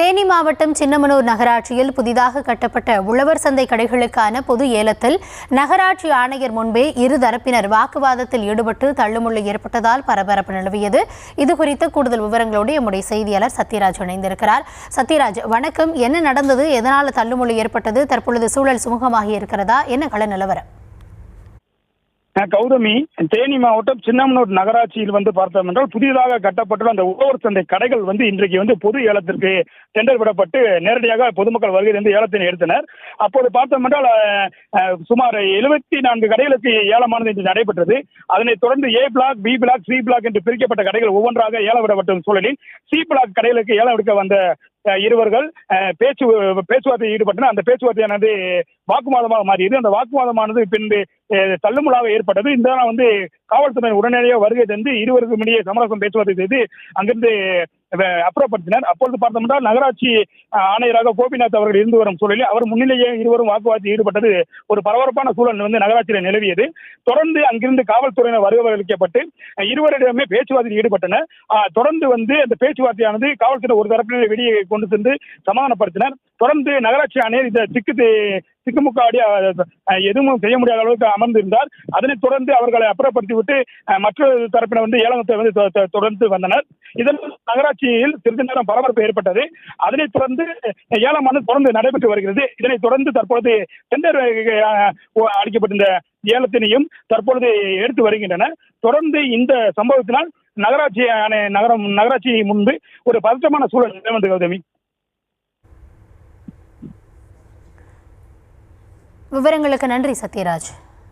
தேனி மாவட்டம் சின்னமனூர் நகராட்சியில் புதிதாக கட்டப்பட்ட உழவர் சந்தை கடைகளுக்கான பொது ஏலத்தில் நகராட்சி ஆணையர் முன்பே இரு தரப்பினர் வாக்குவாதத்தில் ஈடுபட்டு தள்ளுமுள்ளு ஏற்பட்டதால் பரபரப்பு நிலவியது. இதுகுறித்து கூடுதல் விவரங்களோடு எம்முடைய செய்தியாளர் சத்யராஜ் இணைந்திருக்கிறார். சத்யராஜ் வணக்கம். என்ன நடந்தது? எதனால் தள்ளுமுள்ளு ஏற்பட்டது? தற்பொழுது சூழல் சுமூகமாகி இருக்கிறதா? என்ன கள நிலவரம்? கௌதமி தேனி மாவட்டம் சின்னமனூர் நகராட்சியில் வந்து பார்த்தோம் என்றால் புதிதாக கட்டப்பட்டுள்ள அந்த உழவர் சந்தை கடைகள் வந்து இன்றைக்கு வந்து பொது ஏலத்திற்கு டெண்டர் விடப்பட்டு நேரடியாக பொதுமக்கள் வருகை வந்து ஏலத்தினை எடுத்தனர். அப்போது பார்த்தோம் என்றால் சுமார் எழுபத்தி நான்கு கடைகளுக்கு ஏலமானது இன்று நடைபெற்றது. அதனைத் தொடர்ந்து A block B block C block என்று பிரிக்கப்பட்ட கடைகள் ஒவ்வொன்றாக ஏலம் விடப்பட்ட சூழலில் சி பிளாக் கடைகளுக்கு ஏலம் எடுக்க வந்த இருவர்கள் பேச்சு பேச்சுவார்த்தையில் ஈடுபட்டனர். அந்த பேச்சுவார்த்தையானது வாக்குவாதமாக மாறியது. அந்த வாக்குவாதமானது பின்பு தள்ளுமுலாக ஏற்பட்டது. இந்த வந்து காவல்துறை உடனடியாக வருகை தந்து இருவருக்கும் இடையே சமரசம் பேச்சுவார்த்தை செய்து அங்கிருந்து அப்புறப்படுத்தினர். அப்பொழுது பார்த்தோம்னா நகராட்சி ஆணையராக கோபிநாத் அவர்கள் இருந்து வரும் சூழலில் அவர் முன்னிலேயே இருவரும் வாக்குவாதத்தில் ஈடுபட்டது ஒரு பரபரப்பான சூழல் வந்து நகராட்சியில் நிலவியது. தொடர்ந்து அங்கிருந்து காவல்துறையினர் வரவழைக்கப்பட்டு இருவரிடமே பேச்சுவார்த்தையில் ஈடுபட்டனர். தொடர்ந்து வந்து அந்த பேச்சுவார்த்தையானது காவல்துறை ஒரு தரப்பினர் வெளியே கொண்டு சென்று சமாதானப்படுத்தினர். தொடர்ந்து நகராட்சி ஆணையர் இந்த திக்கு திக்குமுக்காடி எதுவும் செய்ய முடியாத அளவுக்கு அமர்ந்திருந்தார். அதனைத் தொடர்ந்து அவர்களை அப்புறப்படுத்தி விட்டு மற்றொரு தரப்பினர் வந்து ஏலமத்தை வந்து தொ- தொடர்ந்து வந்தனர். இதன் நகராட்சியில் சிறிது நேரம் பரபரப்பு ஏற்பட்டது. அதனைத் தொடர்ந்து ஏலமானது தொடர்ந்து நடைபெற்று வருகிறது. இதனைத் தொடர்ந்து தற்பொழுது டெண்டர் அளிக்கப்பட்டிருந்த ஏலத்தினையும் தற்பொழுது எடுத்து வருகின்றனர். தொடர்ந்து இந்த சம்பவத்தினால் நகராட்சி ஆணை- நகரம் நகராட்சி முன்பு ஒரு பதற்றமான சூழல் நிலவந்து கௌதமி விவரங்களுக்கு நன்றி சத்யராஜ்.